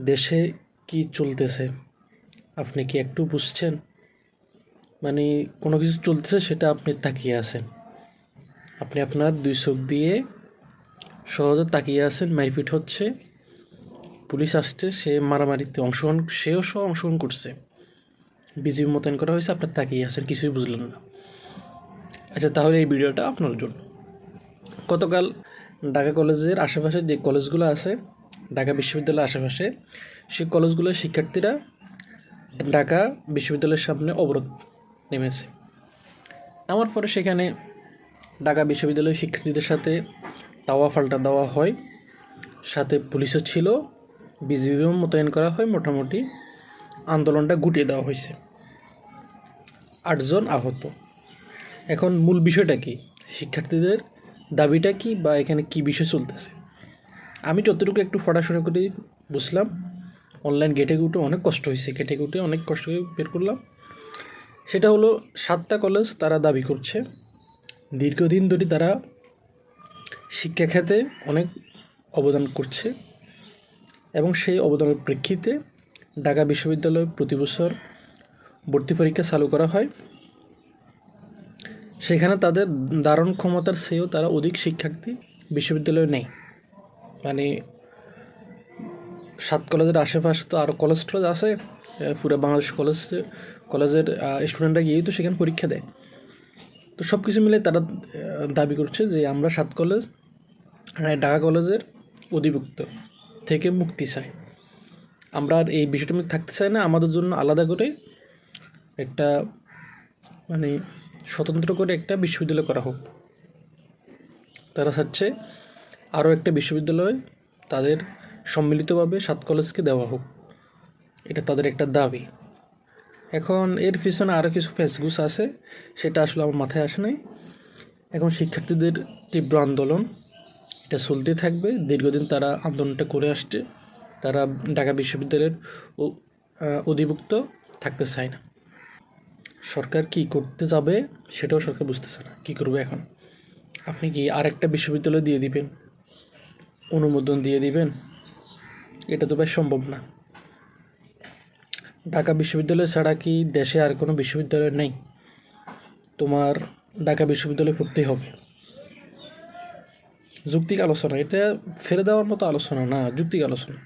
দেশে কি চলতেছে? আপনি কি একটু বুঝছেন? মানে কোনো কিছু চলতেছে, সেটা আপনি তাকিয়ে আছেন। আপনি আপনার দুই চোখ দিয়ে সহজে তাকিয়ে আছেন, মারপিট হচ্ছে। পুলিশ আসছে, সে মারামারিতে অংশগ্রহণ, সেও সহ অংশগ্রহণ করছে। বিজিবি মোতায়েন করা হয়েছে আপনার তাকিয়ে আছেন, কিছুই বুঝলেন না। আচ্ছা তাহলে এই ভিডিওটা আপনার জন্য। গতকাল ঢাকা কলেজের আশেপাশে যে কলেজগুলো আছে ঢাকা বিশ্ববিদ্যালয়ের আশেপাশে সেই কলেজগুলোর শিক্ষার্থীরা ঢাকা বিশ্ববিদ্যালয়ের সামনে অবরোধ নেমেছে। নামার পরে সেখানে ঢাকা বিশ্ববিদ্যালয়ের শিক্ষার্থীদের সাথে তাওয়া ফাল্টা দেওয়া হয়। সাথে পুলিশও ছিল। বিজিবিও মোতায়েন করা হয়। মোটামুটি আন্দোলনটা গুটিয়ে দেওয়া হয়েছে। আটজন আহত। এখন মূল বিষয়টা কি? শিক্ষার্থীদের দাবিটা কি বা এখানে কি বিষয় চলতেছে? আমি যতটুকু একটু পড়াশোনা করে বুঝলাম। অনলাইন গেটে উঠে অনেক কষ্ট হয়েছে গেটে উঠে অনেক কষ্ট করে বের করলাম। সেটা হলো সাতটা কলেজ তারা দাবি করছে। দীর্ঘদিন ধরে তারা শিক্ষা খাতে অনেক অবদান করছে এবং সেই অবদানের প্রেক্ষিতে ঢাকা বিশ্ববিদ্যালয় প্রতি বছর ভর্তি পরীক্ষা চালু করা হয়। সেখানে তাদের ধারণ ক্ষমতার চেয়েও তারা অধিক শিক্ষার্থী বিশ্ববিদ্যালয়ে নেই মানে সাত কলেজের আশেপাশে তো আরও কলেজ টলেজ আছে পুরো বাংলাদেশ কলেজ কলেজের স্টুডেন্টরা গিয়েই তো সেখানে পরীক্ষা দেয়। তো সব কিছু মিলে তারা দাবি করছে যে আমরা সাত কলেজ ঢাকা কলেজের অধিভুক্ত থেকে মুক্তি চাই। আমরা আর এই বিষয়টা থাকতে চাই না, আমাদের জন্য আলাদা করে একটা মানে স্বতন্ত্র করে একটা বিশ্ববিদ্যালয় করা হোক। তারা চাচ্ছে আরও একটা বিশ্ববিদ্যালয় তাদের সম্মিলিতভাবে সাত কলেজকে দেওয়া হোক। এটা তাদের একটা দাবি। এখন এর পিছনে আরও কিছু ফেসগুস আছে, সেটা আসলে আমার মাথায় আসে নাই। এখন শিক্ষার্থীদের তীব্র আন্দোলন, এটা চলতে থাকবে। দীর্ঘদিন তারা আন্দোলনটা করে আসছে। তারা ঢাকা বিশ্ববিদ্যালয়ের অধিভুক্ত থাকতে চায় না। সরকার কি করতে যাবে, সেটাও সরকার বুঝতেছে না। কী করবে এখন? আপনি কি আরেকটা বিশ্ববিদ্যালয় দিয়ে দিবেন? অনুমোদন দিয়ে দিবেন, এটা তো ভাই সম্ভব না। ঢাকা বিশ্ববিদ্যালয় ছাড়া কি দেশে আর কোনো বিশ্ববিদ্যালয় নেই? তোমার ঢাকা বিশ্ববিদ্যালয়ে পড়তেই হবে। যুক্তিক আলোচনা, এটা ফেলে দেওয়ার মতো আলোচনা না, যুক্তিক আলোচনা।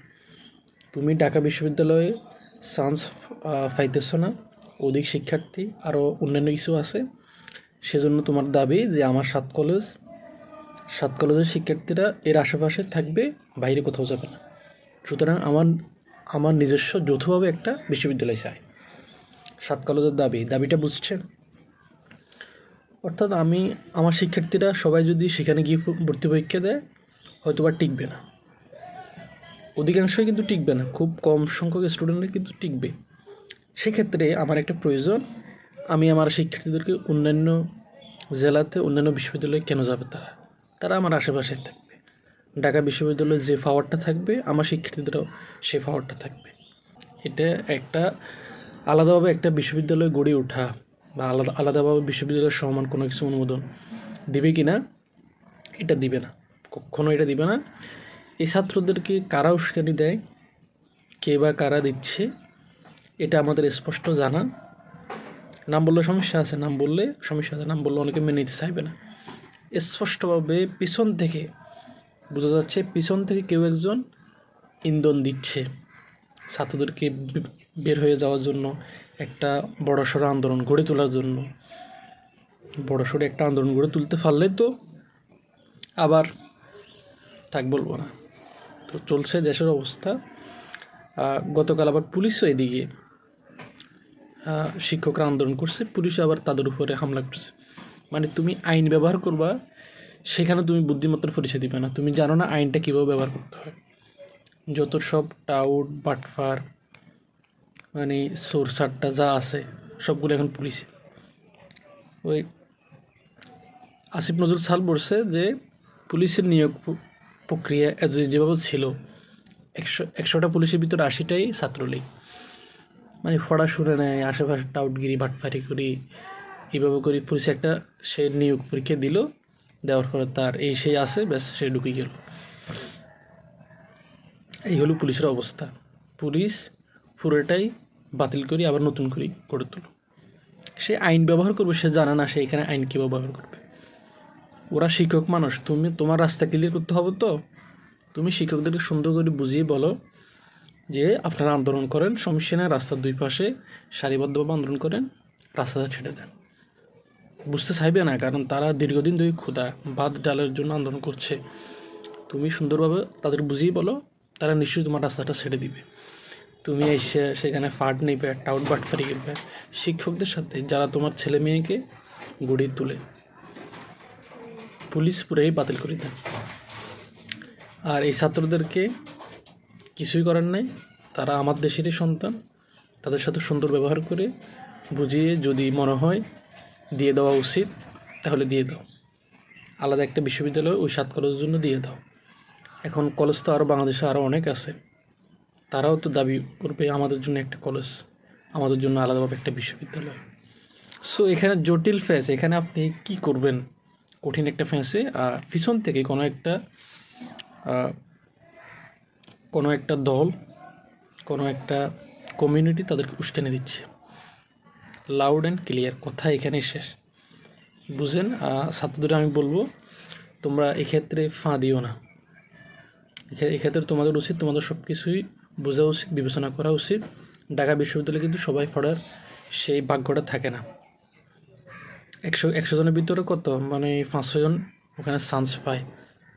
তুমি ঢাকা বিশ্ববিদ্যালয়ে চান্স পাইতেছ না, অধিক শিক্ষার্থী আরও অন্যান্য কিছু আছে। সেজন্য তোমার দাবি যে আমার সাত কলেজ সাত কলেজের শিক্ষার্থীরা এর আশেপাশে থাকবে, বাইরে কোথাও যাবে না। সুতরাং আমার আমার নিজস্ব যৌথভাবে একটা বিশ্ববিদ্যালয় চাই। সাত কলেজের দাবি, দাবিটা বুঝছেন? অর্থাৎ আমি, আমার শিক্ষার্থীরা সবাই যদি সেখানে গিয়ে ভর্তি পরীক্ষা দেয় হয়তো বা টিকবে না। অধিকাংশই কিন্তু টিকবে না, খুব কম সংখ্যক স্টুডেন্টরা কিন্তু টিকবে। সেক্ষেত্রে আমার একটা প্রয়োজন, আমি আমার শিক্ষার্থীদেরকে অন্যান্য জেলাতে অন্যান্য বিশ্ববিদ্যালয়ে কেন যাবে তারা? তারা আমার আশেপাশে থাকবে। ঢাকা বিশ্ববিদ্যালয়ে যে পাওয়ারটা থাকবে, আমার শিক্ষার্থীদেরও সে পাওয়ারটা থাকবে। এটা একটা আলাদাভাবে একটা বিশ্ববিদ্যালয় গড়ে ওঠা বা আলাদা, আলাদাভাবে বিশ্ববিদ্যালয়ের সমান কোনো কিছু অনুমোদন দিবে কি না এটা দিবে না। কখনো এটা দিবে না। এই ছাত্রদেরকে কারা উস্কানি দেয়, কে বা কারা দিচ্ছে, এটা আমাদের স্পষ্ট জানা। নাম বললে সমস্যা আছে, নাম বললে সমস্যা আছে, নাম বললে অনেকে মেনে নিতে চাইবে না। স্পষ্টভাবে পিছন থেকে বোঝা যাচ্ছে, পিছন থেকে কেউ একজন ইন্ধন দিচ্ছে। ছাত্রদেরকে বের হয়ে যাওয়ার জন্য, একটা বড়সড় আন্দোলন গড়ে তোলার জন্য। বড়সড় একটা আন্দোলন গড়ে তুলতে পারলে তো আবার থাক বলব না। তো চলছে দেশের অবস্থা। গতকাল আবার পুলিশও এদিকে শিক্ষকরা আন্দোলন করছে, পুলিশ আবার তাদের উপরে হামলা করছে। মানে তুমি আইন ব্যবহার করবা, সেখানে তুমি বুদ্ধিমত্তার পরিচয় দিবে না। তুমি জানো না আইনটা কীভাবে ব্যবহার করতে হয়। যত সব টাউট, বাটফার মানে সোরসারটা যা আছে, সবগুলো এখন পুলিশে। ওই আসিফ নজরুল সাল বলছে যে, পুলিশের নিয়োগ প্রক্রিয়া যেভাবে ছিল, একশো একশোটা পুলিশের ভিতরে আশিটাই ছাত্রলীগ। মানে ফড়া শুনে নেয়, আশেপাশে টাউটগিরি ভাটফারি করি এইভাবে করে পুলিশ একটা সে নিয়োগ পরীক্ষা দিল, দেওয়ার পরে তার এই সেই আছে, ব্যাস সে ঢুকে গেল। এই হলো পুলিশের অবস্থা। পুলিশ পুরোটাই বাতিল করি আবার নতুন করে গড়ে তুলো সে আইন ব্যবহার করবে, সে জানে না সে এখানে আইন কী ব্যবহার করবে। ওরা শিক্ষক মানুষ, তুমি তোমার রাস্তা ক্লিয়ার করতে হবে তো? তুমি শিক্ষকদেরকে সুন্দর করে বুঝিয়ে বলো যে আপনারা আন্দোলন করেন সমস্যা রাস্তার দুই পাশে সারিবদ্ধভাবে আন্দোলন করেন, রাস্তাটা ছেড়ে দেন। বুঝতে চাইবে না, কারণ তারা দীর্ঘদিন ধরে ক্ষুধা, ভাত, ডালের জন্য আন্দোলন করছে। তুমি সুন্দরভাবে তাদের বুঝিয়ে বলো, তারা নিশ্চয়ই তোমার রাস্তাটা ছেড়ে দিবে। তুমি এসে সেখানে ফাট নেবে টাউট বাট ফারি করবে শিক্ষকদের সাথে, যারা তোমার ছেলে মেয়েকে গড়িয়ে তুলে। পুলিশ পুরাই বাতিল করে দেয়। আর এই ছাত্রদেরকে কিছুই করার নাই। তারা আমার দেশেরই সন্তান। তাদের সাথে সুন্দর ব্যবহার করে বুঝিয়ে যদি মনে হয় দিয়ে দেওয়া উচিত, তাহলে দিয়ে দাও। আলাদা একটা বিশ্ববিদ্যালয় ওই সাত কলেজের জন্য দিয়ে দাও। এখন কলেজ তো আরও বাংলাদেশে আরও অনেক আছে। তারাও তো দাবি করবে আমাদের জন্য একটা কলেজ, আমাদের জন্য আলাদাভাবে একটা বিশ্ববিদ্যালয়। সো এখানে জটিল ফেস এখানে আপনি কি করবেন? কঠিন একটা আর পিছন থেকে কোনো একটা কোনো একটা দল, কোনো একটা কমিউনিটি তাদেরকে উস্কানি দিচ্ছে। লাউড অ্যান্ড ক্লিয়ার কথা এখানেই শেষ। বুঝেন ছাত্রদের আমি বলব, তোমরা এক্ষেত্রে ফাঁ দিও না। এক্ষেত্রে তোমাদের উচিত, তোমাদের সব কিছুই বোঝা উচিত, বিবেচনা করা উচিত। ঢাকা বিশ্ববিদ্যালয়ে কিন্তু সবাই পড়ার সেই ভাগ্যটা থাকে না। একশো একশো জনের ভিতরে কত? মানে পাঁচশো জন ওখানে চান্স পায়।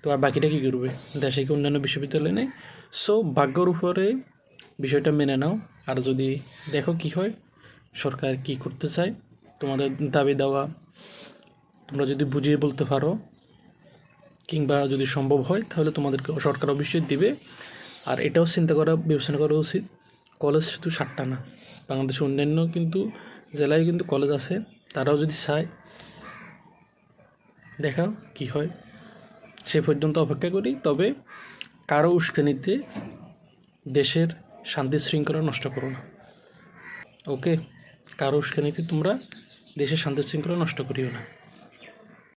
তো আর বাকিটা কী করবে? দেশে কি অন্যান্য বিশ্ববিদ্যালয় নেই? সো ভাগ্যর উপরে বিষয়টা মেনে নাও। আর যদি দেখো কি হয় সরকার কি করতে চায়, তোমাদের দাবি দেওয়া, তোমরা যদি বুঝিয়ে বলতে পারো, কিংবা যদি সম্ভব হয়, তাহলে তোমাদেরকে সরকার অবশ্যই দিবে। আর এটাও চিন্তা করা, বিবেচনা করা উচিত, কলেজ শুধু সাতটা না, বাংলাদেশের অন্যান্য কিন্তু জেলায় কিন্তু কলেজ আছে, তারাও যদি চায়, দেখাও কি হয়। সে পর্যন্ত অপেক্ষা করি, তবে কারও উস্কানিতে দেশের শান্তি শৃঙ্খলা নষ্ট করো না। ওকে? কারও উস্কানিতে তোমরা দেশের শান্তি শৃঙ্খলা নষ্ট করিও না।